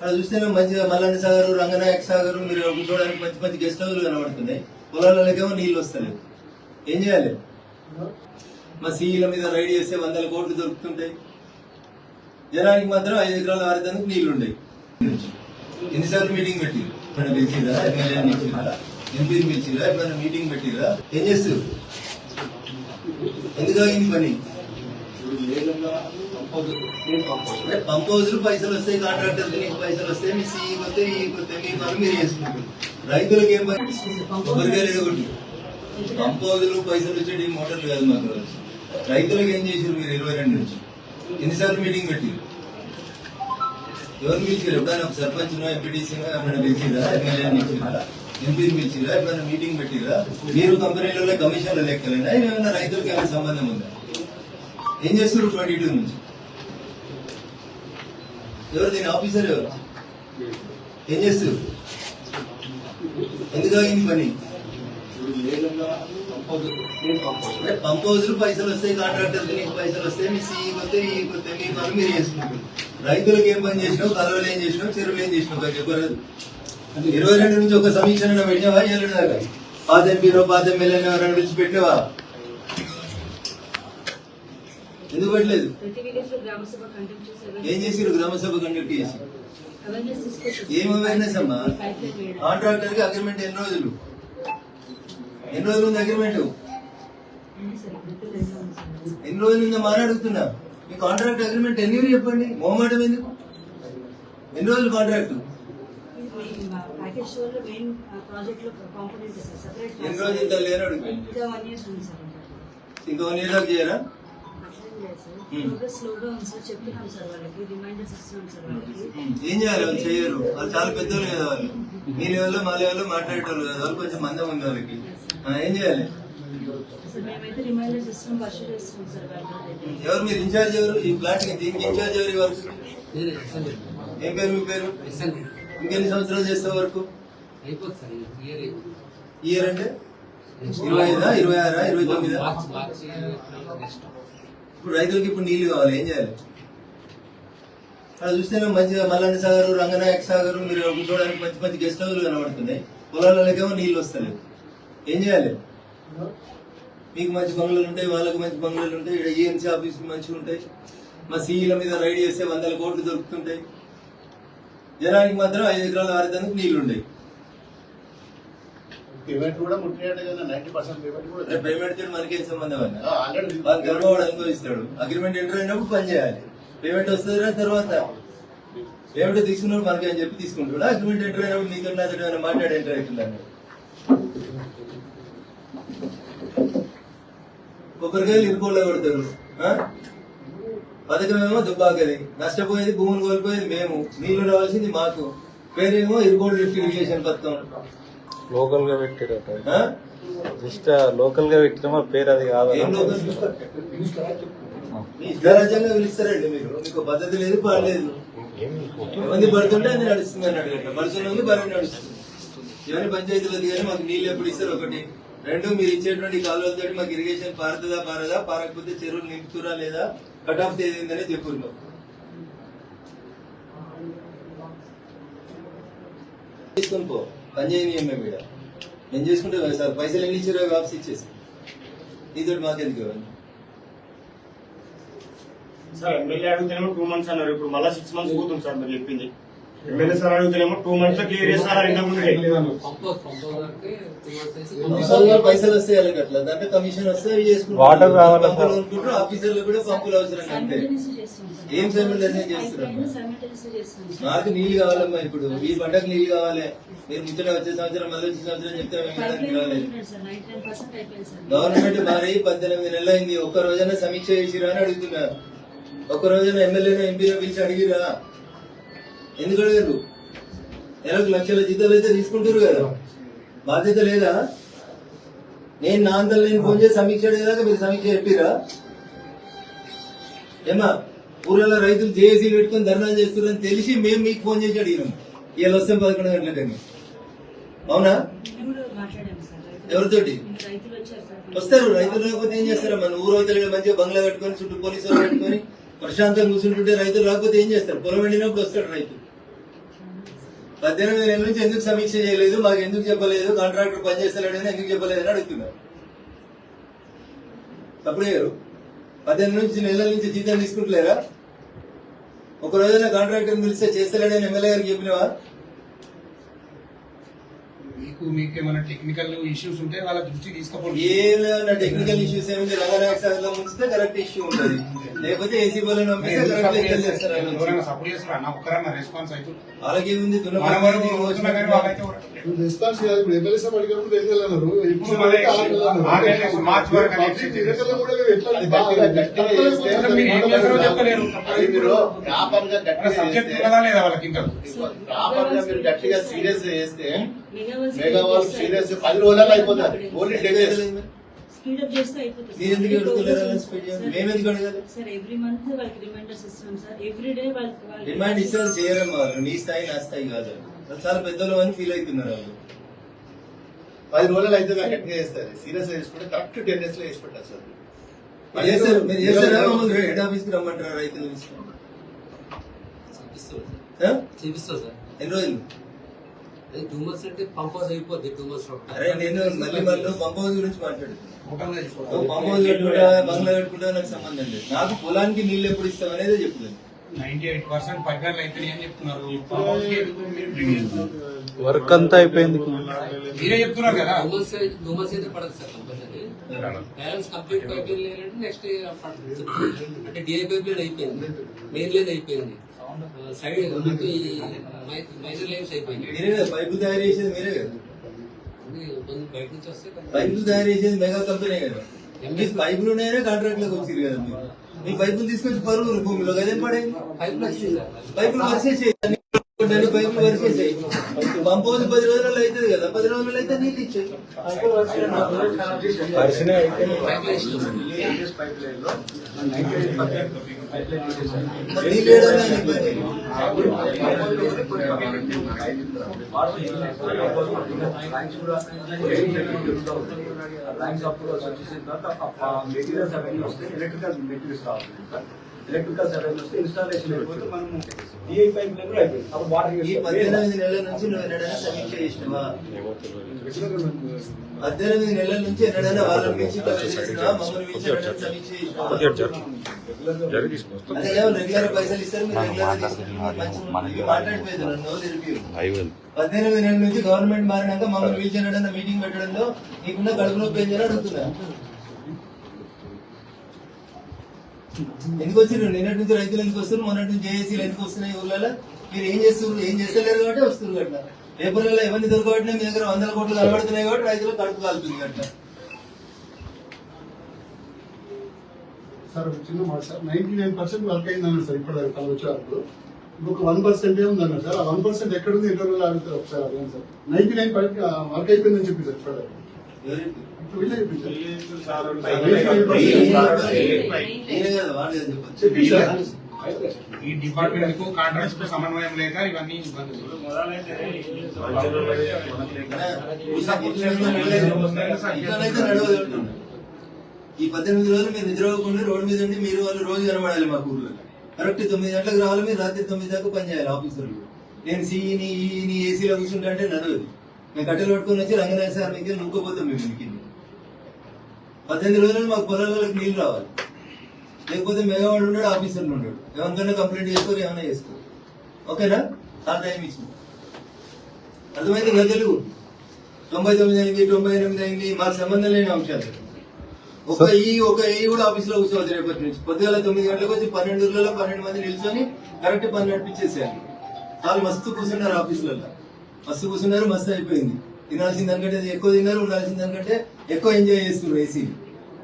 అక్కడ చూస్తేనే మంచిగా మల్లన్న సాగర్ రంగనాయక సాగర్ మీరు కూర్చోవడానికి మంచి మంచి గెస్ట్ హౌస్లు కనబడుతున్నాయి. పొలాలకేమో నీళ్ళు వస్తలేవు. ఏం చేయాలి? మా సీఈల మీద రైడ్ చేస్తే వందల కోట్లు దొరుకుతుంటాయి. జనానికి మాత్రం ఐదు ఎకరాలు ఆరేదానికి నీళ్ళు ఉండేవి ఎన్నిసార్లు మీటింగ్ పెట్టి ఎప్పుడైనా పిలిచిరా ఎమ్మెల్యే పిలిచిరా ఎంపీని పిలిచిరా ఎప్పుడైనా మీటింగ్ పెట్టిరా ఏం చేస్తారు ఎందుకు ఆగింది పని? పంప్ హౌస్లు పైసలు వస్తాయి కాంట్రాక్టర్ నీకు పైసలు వస్తాయి మీ సీఈ వస్తే ఈ కొత్త మీ పని మీరు చేసుకుంటారు. రైతులకు ఏం పని? కొబ్బరికాయలు ఒకటి పంప్ హౌస్లు పైసలు వచ్చేటి మోటార్లు కాదు మాకు రైతులకు ఏం చేశారు మీరు ఇరవై రెండు నుంచి? ఎన్నిసార్లు మీటింగ్ పెట్టి ఎవరు పిలిచారు ఎప్పుడైనా ఒక సర్పంచ్ ఎంపీటీసీ ఎప్పుడైనా పిలిచిరా ఎమ్మెల్యే పిలిచిరా ఎంపీని పిలిచిరా ఎప్పుడైనా మీటింగ్ పెట్టిరా మీరు కంపెనీలలో కమిషన్లు లెక్కలేనా? ఏమైనా రైతులకు ఏమైనా సంబంధం ఉందా? ఏం చేస్తారు ట్వంటీ టూ నుంచి? ఎవరు దీని ఆఫీసర్ ఎవరు ఏం చేస్తారు ఎందుకు అయింది పని? అంటే పంప్ హౌజులు పైసలు వస్తాయి కాంట్రాక్టర్ నీకు పైసలు వస్తాయి మీ సీఈ వస్తే ఈ కొత్త మీ పని మీరు చేసుకుంటారు. రైతులకు ఏం పని చేసినావు? కలవలు ఏం చేసినావు? చెరువులు ఏం చేసినావు? చెప్పరాదు అంటే ఇరవై రెండు నుంచి ఒక సమీక్ష పెట్టినవా? ఏళ్ళు దాకా పాత ఎంపీలో పాత ఎమ్మెల్యేని ఎవరైనా పిలిచి ఎందుకు పెట్టలేదు? ఏం చేసిరు గ్రామ సభ కండక్ట్ చేసి? ఏం అవేర్నెస్ అమ్మా? కాంట్రాక్టర్కి అగ్రిమెంట్ ఎన్ని రోజులు? ఎన్ని రోజులు ఉంది అగ్రిమెంట్ ఎన్ని రోజులు ఉందా అని అడుగుతున్నా. మీ కాంట్రాక్ట్ అగ్రిమెంట్ ఎన్ని చెప్పండి? మొహమాటం ఎందుకు? ఎన్ని రోజులు కాంట్రాక్ట్ ఎన్ని రోజులు సార్. ఇంకా వన్ ఇయర్ దాకా చేయరా? ఏం చేయాలి వాళ్ళు చేయరు. వాళ్ళు చాలా పెద్దోళ్ళు కదా వాళ్ళు. మీ లెవెల్లో మా లెవెల్లో మాట్లాడేటోళ్ళు కదా. వాళ్ళు కొంచెం మందం ఉంది వాళ్ళకి. ఆ, ఏం చేయాలి? ఎవరు మీరు ఇన్ఛార్జ్ ఎవరు? ఈ ప్లాట్కి దీనికి ఇన్ఛార్జ్ ఎవరు వర్క్ ఏం పేరు మీ పేరు? ఇంకెన్ని సంవత్సరాలు చేస్తే వరకు? అయిపోతుంది ఇయర్ ఇయర్ అంటే? ఇరవై ఐదా ఇరవై ఆరా ఇరవై తొమ్మిదా? ఇప్పుడు రైతులకి ఇప్పుడు నీళ్ళు కావాలి ఏం చేయాలి? అక్కడ చూస్తేనే మంచిగా మల్లన్న సాగర్ రంగనాయక సాగర్ మీరు కూర్చోవడానికి మంచి మంచి గెస్ట్ హౌస్లు కనబడుతున్నాయి. పొలాలకేమో నీళ్ళు వస్తలేవు. ఏం చేయాలి? మీకు మంచి బంగ్లాలు ఉంటాయి వాళ్ళకి మంచి బంగ్లాలు ఉంటాయి ఇక్కడ ఈఎన్సీ ఆఫీస్ మంచిగా ఉంటాయి. మా సీఈల మీద రైడ్ చేస్తే వందల కోట్లు దొరుకుతుంటాయి. జనానికి మాత్రం ఐదు ఎకరాల ఆరేదానికి నీళ్ళు ఉండేవి పేమెంట్ కూడా ముట్టినట్టు కదా నైన్టీ పర్సెంట్ పేమెంట్ కూడా పేమెంట్ తోటి మనకేం సంబంధం ఆల్రెడీ వాళ్ళు గర్భవాడు అనుభవిస్తాడు. అగ్రిమెంట్ ఎంటర్ అయినప్పుడు పని చేయాలి. పేమెంట్ వస్తుంది తర్వాత? పేమెంట్ తీసుకున్నప్పుడు మనకి అని చెప్పి తీసుకుంటాడు. అగ్రిమెంట్ ఎంటర్ అయినప్పుడు నాతో ఏమైనా మాట్లాడి ఎంటర్ అవుతుందండి కొబ్బరికాయలు ఇరుకోలో కొడతారు. ఆ? పథకం ఏమో దుబ్బాకది నష్టపోయేది భూములు కోల్పోయేది మేము. నీళ్ళు రావాల్సింది మాకు. పేరేమో ఇరుకోడు లిఫ్ట్ ఇరిగేషన్ పథకం లోకల్గా పెట్టారట ఆ? జస్ట్ లోకల్గా పెట్టినామా పేరు అది కాదు. ఏం లోకల్ మీ ఇష్టారాజ్యంగా పిలుస్తారండి మీరు. మీకు పద్ధతి లేదు పాడలేదు మంది పడుతుంటే అది నడుస్తుంది అన్నాడు గట్ల పడుతున్న బరువు నడుస్తుంది. ఇవన్నీ పంచాయతీలది కానీ మాకు నీళ్ళు ఎప్పుడు ఇస్తారు ఒకటి. రెండు మీరు ఇచ్చేటువంటి కాలువలతో మాకు ఇరిగేషన్ పారుతుందా పారదా? పారకపోతే చెరువులు నింపుతురా లేదా? కట్ ఆఫ్ తేదీ ఉందని చెప్పున్నాం తీసుకొని పో. పని చేయని మేము నేను చేసుకుంటే సార్ పైసలు ఎన్ని ఇచ్చారో వాపస్ ఇచ్చేసి. నీతో మాకెందుకు ఇవ్వండి? సార్ ఎమ్మెల్యే అడిగితే టూ మంత్స్ అన్నారు. ఇప్పుడు మళ్ళీ సిక్స్ మంత్స్ పోతుంది సార్ మీరు చెప్పింది. ఎమ్మెల్యే సార్ అడుగుతేనేమో టూ మంత్స్లో క్లియర్ చేస్తారా? ఇంతకు ముందే అంటే పైసలు వస్తాయి అట్లా దాంట్లో కమిషన్ వస్తే వాటర్ కావాలా ఆఫీసర్లు కూడా పంపులు అవసరం సార్ ఏం simultaneous చేస్తున్నారు? నాకు నీళ్ళు కావాలమ్మా ఇప్పుడు. ఈ పంటకు నీళ్ళు కావాలి. మీరు ముచ్చట వచ్చే సంవత్సరం మళ్ళీ వచ్చే సంవత్సరం చెప్తే గవర్నమెంట్ మారి పద్దెనిమిది నెలలు అయింది. ఒక్క రోజైనా సమీక్ష చేసిరా అని అడుగుతున్నా ఒక్క రోజైనా ఎమ్మెల్యేనో ఎంపీనో పిలిచి అడిగిరా? ఎందుకు అడిగారు నెలకు లక్షల జీతాలు అయితే తీసుకుంటారు కదా. బాధ్యత లేదా? నేను నా అంతలో నేను ఫోన్ చేసి సమీక్ష అడిగేదాకా మీరు సమీక్ష చెప్పిరా? ఏమా ఊర్లలో రైతులు జేఏసీ పెట్టుకొని ధర్నా చేస్తున్నారని తెలిసి మేము మీకు ఫోన్ చేసి అడిగినాం. ఇవాళ వస్తాం పదకొండు గంటలకని. అవునా? ఎవరితోటి? వస్తారు రైతులు రాకపోతే ఏం చేస్తారు? మన ఊరు అవతల మంచిగా బంగ్లా కట్టుకొని చుట్టూ పోలీసు వాళ్ళు పెట్టుకొని ప్రశాంతంగా కూర్చుంటుంటే రైతులు రాకపోతే ఏం చేస్తారు? పొలం వెళ్ళినప్పుడు వస్తాడు రైతు. పద్దెనిమిది నెలల నుంచి ఎందుకు సమీక్ష చేయలేదు? మాకు ఎందుకు చెప్పలేదు? కాంట్రాక్టర్ పనిచేస్తలేడని ఎందుకు చెప్పలేదు అని అడుగుతున్నారు. తప్పుడు గారు పద్దెనిమిది నుంచి నెలల నుంచి జీతం తీసుకుంటలేరా? ఒక రోజున కాంట్రాక్టర్ పిలిస్తే చేస్తలేడని ఎమ్మెల్యే గారికి చెప్పినవా? మీకు మీకు ఏమైనా టెక్నికల్ ఇష్యూస్ ఉంటే వాళ్ళ దృష్టికి తీసుకోపోండి. ఏం లేదన్న టెక్నికల్ ఇష్యూస్ ఏమిటి రంగనాయక సాగర్లో ముంచితే కరెక్ట్ ఇష్యూ ఉంటుంది. లేకపోతే ఏసీ బోలో. ఎవరైనా సపోర్ట్ చేస్తారా? అన్న ఒక్కరన్నా రెస్పాన్స్ అవుతుంది వాళ్ళకి ఏముంది రెస్పాన్స్ కాదు. ఇప్పుడు ఎమ్మెల్యే అడిగినప్పుడు ఏం చేయాలన్నారు మార్చి వరకు ప్రాపర్గా మీరు గట్టిగా సీరియస్ చేస్తే వాళ్ళు సీరియస్ పది రోజులలో అయిపోతుంది ఓన్లీ టెన్ డేస్ స్పీడప్ చేస్తే అయిపోతుంది. మీరు ఎందుకు అడుగుతలేరు అలా స్పీడ్ చేయండి? మేము ఎందుకు అడగాలి? సార్ ఎవ్రీ మంత్ వాళ్ళకి రిమైండర్స్ ఇస్తున్నాం సార్. ఎవ్రీ డే వాళ్ళకి వాళ్ళకి డిమాండ్ ఇస్తే వాళ్ళు. నీ స్థాయి నా స్థాయి కాదు. చాలా పెద్దలు అని ఫీల్ అవుతున్నారు వాళ్ళు. పది రోజులు అయితే నాకు గట్టిగా చేస్తారు. సీరియస్ చేసుకుంటే కరెక్ట్ టెన్ డేస్లో వేసి పెట్టారు సార్. మీరు చేస్తారు. మమ్మల్ని హెడ్ ఆఫీస్కి రమ్మంటారా రైతులు చేపిస్తాం ఆ? సార్ చేపిస్తాం సార్. ఎన్ని రోజులు? అది టూ మంత్స్ అంటే పంప్ హౌస్ అయిపోద్ది టూ మంత్స్ అరే నేను మళ్ళీ మళ్ళీ పంప్ హౌస్ గురించి మాట్లాడుతున్నాను పంప్ హౌస్ కట్టుకుంటా బంగ్లా కట్టుకుంటా నాకు సంబంధం లేదు. నాకు పొలానికి నీళ్ళు ఎప్పుడు ఇస్తాం అనేది చేస్తున్నారు? వర్క్ అంతా అయిపోయింది. మీరే చెప్తున్నారు కదా. టూ మంత్స్ అయితే పడదు sir compulsory. Balance complete pipe line లేదంటే నెక్స్ట్ అంటే డిఐ పైప్ లైన్ అయిపోయింది. మెయిన్ లైన్ అయిపోయింది. సైడ్ మైనర్ లైన్స్ అయిపోయింది. పైపులు తయారు చేసేది మీరే కదా. బయట నుంచి వస్తే పైపులు తయారు చేసేది మెగా కంపెనీ కదా. మీకు పైపులు ఉన్నాయనే కాంట్రాక్ట్లోకి వచ్చింది కదా మీరు. మీ పైపులు తీసుకొచ్చి పరువు భూమిలో కదేం పడేది? పైపులు పైపులు వరిసేసేయి. పైపులు వరిసేసేయి. పంపోదు పది రోజులలో కదా? పది రోజులలో అయితే నీళ్ళు మెటీరియల్స్ అవన్నీ వస్తే ఎలక్ట్రికల్ మెటీరియల్స్ కావాలి ఎలక్ట్రికల్స్ అవన్నీ వస్తే ఇన్స్టాలేషన్ అయిపోతే మనము డిఐ పైప్ లైన్ కూడా అయిపోయింది. అప్పుడు ఈ వాటర్ పద్దెనిమిది నెలల నుంచి నువ్వు ఎన్నడైనా సమీక్ష చేసినావా? పద్దెనిమిది నెలల నుంచి ఎన్నడైనా వాళ్ళని పిలిచి కమిటీ చేసినావా? మమ్మల్ని పిలిచి ఎన్నడైనా సమీక్ష చేసినావా? అదే ఏమో రెగ్యులర్ పైసలు ఇస్తారు మీరు రెగ్యులర్ తీసుకుంటారు మంచి మాట్లాడిపోయింది నన్ను రివ్యూ పద్దెనిమిది నెలల నుంచి గవర్నమెంట్ మారినాక మమ్మల్ని పిలిచి ఎన్నడైనా మీటింగ్ పెట్టడంలో నీకున్న కడుపు నొప్పి అడుగుతున్నా. ఎందుకు వచ్చిర్రు? నిన్నటి నుంచి రైతులు ఎందుకు వస్తారు మొన్నటి నుంచి జేఏసీలు ఎందుకు వస్తున్నాయి ఊళ్ళలో మీరు ఏం చేస్తున్నారు? ఏం చేస్తలేరు కాబట్టి వస్తున్నారు అట్లా పేపర్లలో ఎవరిని దొరకబట్టినా మీ దగ్గర వందల కోట్లు కనబడుతున్నాయి కాబట్టి రైతులు కడుపు కాలుతుంది అట్లా సార్ చిన్న మాట. Sir ninety nine percent work అయిందన్నారు sir ఇప్పుడు కల వచ్చేవారు ఇంకొక వన్ పర్సెంట్ ఏముందన్నారు సార్. ఆ వన్ పర్సెంట్ ఎక్కడుంది ఇంటర్వ్యూలో అడుగుతారు ఒకసారి అడగండి సార్. నైన్టీ నైన్ వర్క్ అయిపోయిందని చెప్పి సార్ ఇప్పుడు ఈ డిపార్ట్మెంట్కు కాంట్రాక్ట్స్కు సమన్వయం లేక ఇవన్నీ ఈ పద్దెనిమిది రోజులు మీరు నిద్రపోకుండా రోడ్డు మీద ఉండి మీరు వాళ్ళు రోజు కనబడాలి మా ఊర్లో. కరెక్ట్ తొమ్మిది గంటలకు రావాలి మీరు రాత్రి తొమ్మిది దాకా పనిచేయాలి ఆఫీసర్లు నేను సీఈని ఈఈని ఏసీలో కూర్చుంటా అంటే నడవదు. మేము కట్టెలు పట్టుకుని వచ్చి రంగనాథ సార్ మీకు నూకపోతాం మేము మీకు పద్దెనిమిది రోజులు మాకు పొలాలకు నీళ్ళు రావాలి. లేకపోతే మెగావాడు ఉన్నాడు ఆఫీసర్లు ఉన్నాడు. ఎవరికైనా కంప్లైంట్ చేసుకోరు ఏమైనా చేసుకోరు ఓకేనా? ఆ టైం ఇచ్చింది అర్థమైంది కదా తెలుగు? తొంభై తొమ్మిది అయింది తొంభై ఎనిమిది అయింది మాకు సంబంధం లేని అంశాలు. ఒక ఈ ఒక ఈ కూడా ఆఫీస్లో కూర్చోవచ్చు రేపటి నుంచి. పొద్దుగాల తొమ్మిది గంటలకు వచ్చి పన్నెండు ఊర్లలో పన్నెండు మంది నిల్చొని కరెక్ట్ పని నడిపించేసేయాలి. వాళ్ళు మస్తు కూర్చున్నారు ఆఫీసులలో. మస్తు కూర్చున్నారు మస్తు అయిపోయింది. తినాల్సిన దానికంటే ఎక్కువ తిన్నారు ఉండాల్సిన దానికంటే ఎక్కువ ఎంజాయ్ చేస్తున్నారు ఏసీ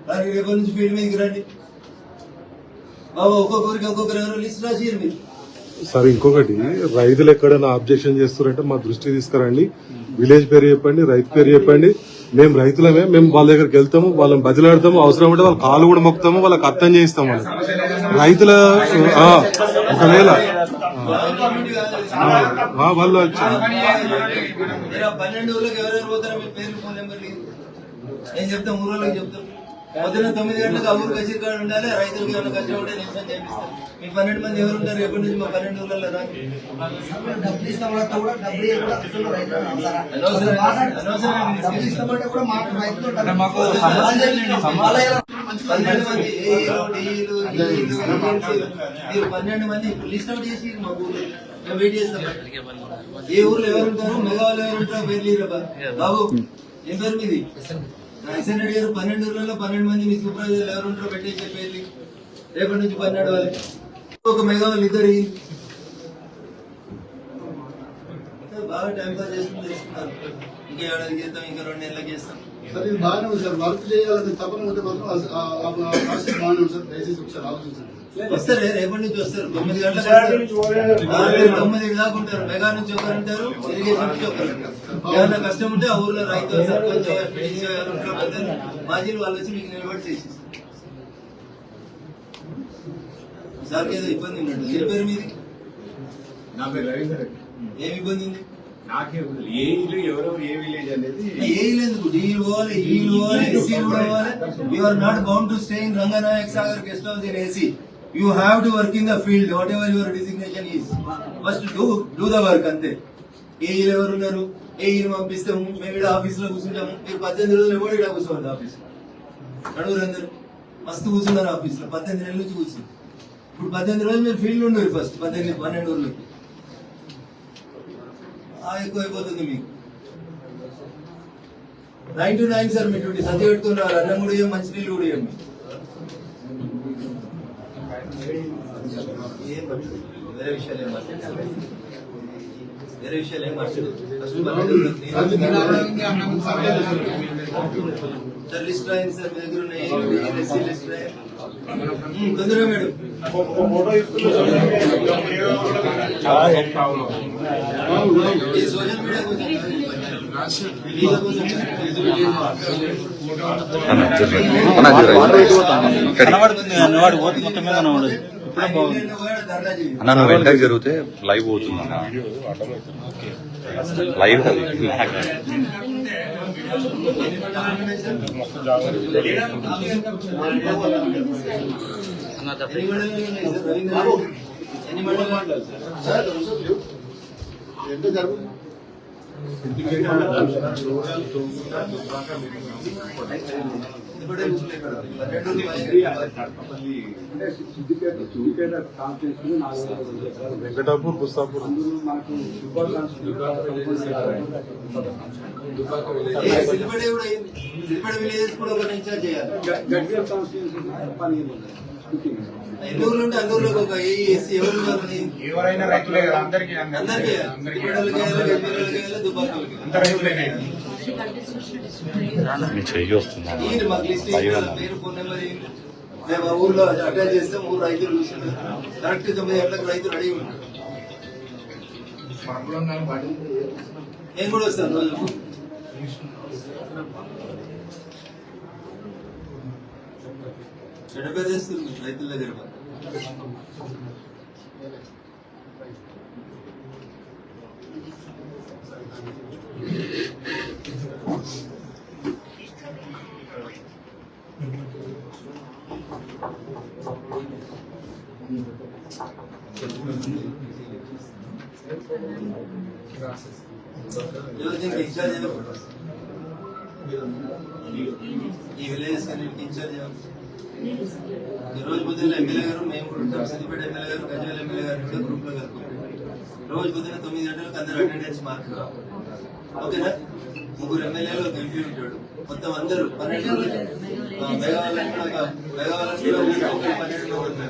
దానికి రేపటి నుంచి ఫీల్డ్ మీదకి రండి? బాబా ఒక్కొక్కరికి ఒక్కొక్కరు ఎవరో లిస్ట్ రాసిరు మీరు. సార్ ఇంకొకటి రైతులు ఎక్కడైనా అబ్జెక్షన్ చేస్తున్నారంటే మా దృష్టి తీసుకురండి. విలేజ్ పేరు చెప్పండి రైతు పేరు చెప్పండి. మేము రైతులమే మేము వాళ్ళ దగ్గరికి వెళ్తాము వాళ్ళని బదిలాడతాము అవసరం ఉంటే వాళ్ళ కాలు కూడా మొక్కుతాము వాళ్ళకి అర్థం చేయిస్తాము రైతుల ఒకవేళ వాళ్ళు మీరు పన్నెండు నేను చెప్తాం ఊళ్ళకి చెప్తాం. పొద్దున తొమ్మిది గంటలకు ఆ ఊరు కచేరి కాడ ఉండాలి రైతులకు ఏమైనా కష్టం ఉంటే నిమిషం చేపిస్తారు మీ పన్నెండు మంది ఎవరు ఉంటారు ఎప్పటి నుంచి మా పన్నెండు ఊర్లలో రాని పన్నెండు మంది. మీరు పన్నెండు మంది లిస్ట్ అవుట్ చేసి మా ఊర్లో మేము వెయిట్ చేస్తాం. ఏ ఊర్లో ఎవరు ఉంటారు? మెగావాళ్ళు ఎవరు ఉంటారు? బాబు ఏం పేరు మీది? ఎస్ఎన్ రెడ్డి గారు పన్నెండు ఊర్లలో పన్నెండు మంది మీ సూపర్వైజర్లు ఎవరు ఉంటారో పెట్టేసి చెప్పేది రేపటి నుంచి పన్నెండు వాళ్ళు ఒక మెగా వాళ్ళు ఇద్దరు బాగా టైం పాస్ చేస్తుంది చేస్తున్నారు ఇంకా ఏడాది చేస్తాం ఇంకా రెండు నెలలకు చేస్తాం సార్ బాగానే ఉంది సార్ వర్క్ చేయాలని తపన ఉంటే మాత్రం బాగానే ఉంది సార్ దయచేసి ఒకసారి ఆలోచించండి వస్తారు రేపటి నుంచి వస్తారు తొమ్మిది గంటల తొమ్మిది దాకా ఉంటారు మెగా నుంచి ఒకరు ఉంటారు ఇరిగేషన్ నుంచి ఒకరు ఉంటారు ఏమైనా కష్టం ఉంటే ఆ ఊర్లో రైతు సర్పంచ్ మాజీలు వాళ్ళు వచ్చి మీకు నిలబడి చేసి సార్కి ఏదో ఇబ్బంది ఉన్నట్టు ఏ పేరు మీది? నా పేరు రవీందర్. ఏమి ఇబ్బంది ఉంది? నాకే ఉంది. ఏ ఇల్లు ఎవరెవరు ఏ విలేజ్ అనేది ఏ లేదు డీల్ పోవాలి ఈలు పోవాలి ఎస్సీలు పోవాలి. You are not bound to stay in Ranganayak Sagar guest house in AC you have to work in the field whatever your designation is first do do the work అంతే. ఏ ఎవరు ఉన్నారు? ఏ ఇల్లు పంపిస్తాము? మేము ఇక్కడ ఆఫీస్లో కూర్చుంటాము. మీరు పద్దెనిమిది రోజులు కూడా ఇక్కడ కూర్చోండి ఆఫీస్ నడుగురు అందరు. మస్తు కూర్చున్నారు ఆఫీస్లో పద్దెనిమిది నెలల నుంచి కూర్చుని ఇప్పుడు పద్దెనిమిది రోజులు మీరు ఫీల్డ్ ఉండరు ఫస్ట్ పద్దెనిమిది పన్నెండు రోజులు. ఎక్కువ అయిపోతుంది మీకు. నైన్ టు నైన్ సార్ మీ డ్యూటీ సర్ది పెట్టుకుని రావాలి. అన్నం కూడా ఇవ్వం మంచినీళ్ళు కూడా ఇవ్వం ఏం వేరే విషయాలు ఏం వేరే విషయాలు ఏం మాట్లాడదు సార్, లిస్ట్ రాయండి సార్ మీ దగ్గర ఉన్నాయి లిస్ట్ రాయండి తొందరగా మేడం ఈ సోషల్ మీడియా కనబడుతుంది వాడు ఓటు మొత్తం మీద కనబడదు బాగుంది. కూడా చేయండి. అన్న నువ్వు వెంటనే జరిగితే లైవ్ సార్ అవసరం లేవు. ఎంత జరుగుతుంది వెంకటాపూర్ పుస్తాపూర్ సిద్దిపేట విలేజెస్ కూడా ఒక ఇన్ఛార్జ్ చేయాలి. ఎన్ని ఊర్లు ఉంటే అన్ని ఊర్లకు ఒక ఏఎస్సీ ఎవరు కావాలి ఎవరైనా రైతులే కదా అందరికీ అందరికీ. మేము ఊర్లో అటాచ్ చేస్తాం ఊరు రైతులు కూర్చుంటారు కరెక్ట్ తొమ్మిది గంటలకు రైతులు రెడీ ఉంటారు నేను కూడా వస్తాను. రోజు చెడ్డ రైతుల దగ్గర ఎవరు ఇన్ఛార్జ్ ఈ విలేజెస్ అన్నిటికీ ఇన్ఛార్జ్ ఎవరు? రోజు పొద్దున్న ఎమ్మెల్యే గారు మేము కూడా ఉంటాం. సిద్దిపేట ఎమ్మెల్యే గారు గజ్వేల్ ఎమ్మెల్యే గారు ఇంకా గ్రూప్లో కలుపుకుంటాం. రోజు పొద్దున్న తొమ్మిది గంటలకు అందరూ అటెండెన్స్ మార్క్ ఓకేనా? ముగ్గురు ఎమ్మెల్యేలు ఒక ఎంపీ ఉంటాడు. మొత్తం అందరూ పన్నెండు పన్నెండు మంది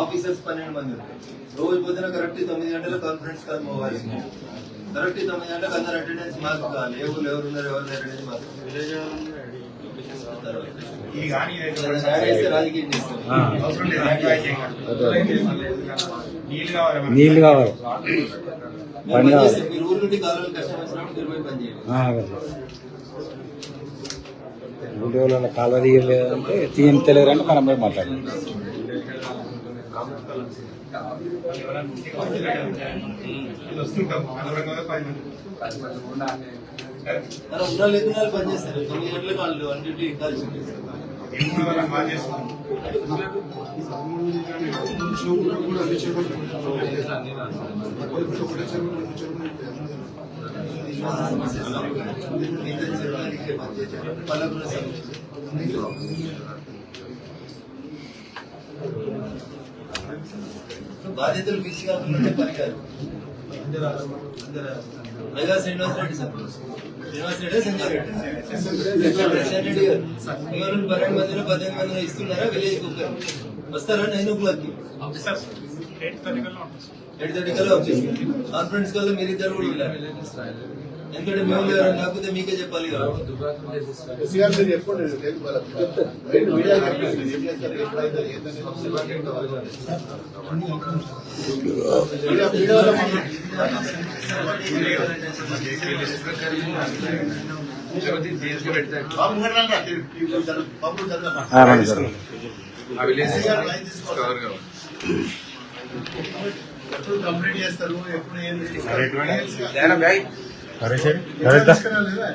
ఆఫీసర్స్ పన్నెండు మంది రోజు పొద్దున కరెక్ట్ తొమ్మిది గంటలకు కాన్ఫరెన్స్ కాల్ పోవాలి. కరెక్ట్ తొమ్మిది గంటలకు అందరు అటెండెన్స్ మార్క్ కావాలి ఏ ఊరు ఎవరు ఉన్నారు ఎవరు అటెండెన్స్ మార్క్ ఇది కానీ చేస్తే రాజకీయం చేస్తారు. అవసరం లేదు నీళ్ళు కావాలి పని కావాలి. ఊరు వీడియోలలో కాలువ తీయలేదంటే తీయని తెలియదంటే మనం పోయి మాట్లాడాలి వస్తుంటాం. అనుగుణంగా పది మంది మనం ఉన్న లేకున్నాలు పని చేస్తారు తొమ్మిది గంటలకు వాళ్ళు అన్నింటి కలిసి ఉంటుంది ఏమన్నా బాగా చేస్తున్నాం కూడా అన్ని చెరువులు ఒకటే చెరువు రెండు చెరువులు మిగతా చెరువులకి మధ్య చెరువు పల్లకుల సమస్య బాధ్యతలు ఫిక్స్ కాకుండా పని కాదు మెగా శ్రీనివాస్ రెడ్డి సార్ శ్రీనివాస్ రెడ్డి సంజయ్ రెడ్డి ఇవాళ పన్నెండు మందిలో పద్దెనిమిది మందిలో ఇస్తున్నారా విలేజ్ కుక్కర్ వస్తారా nine o'clock eight thirty కల్లా వచ్చేసి కాన్ఫరెన్స్ కల్లా మీరు ఇద్దరు కూడా ఎందుకంటే మేము ఎవరైనా కాకపోతే మీకే చెప్పాలి. బయట మీడియా చెప్పండి. ఏం చేస్తారు. ఎప్పుడు కంప్లీట్ చేస్తారు ఎప్పుడు ఏంది తీసుకురాలేదా?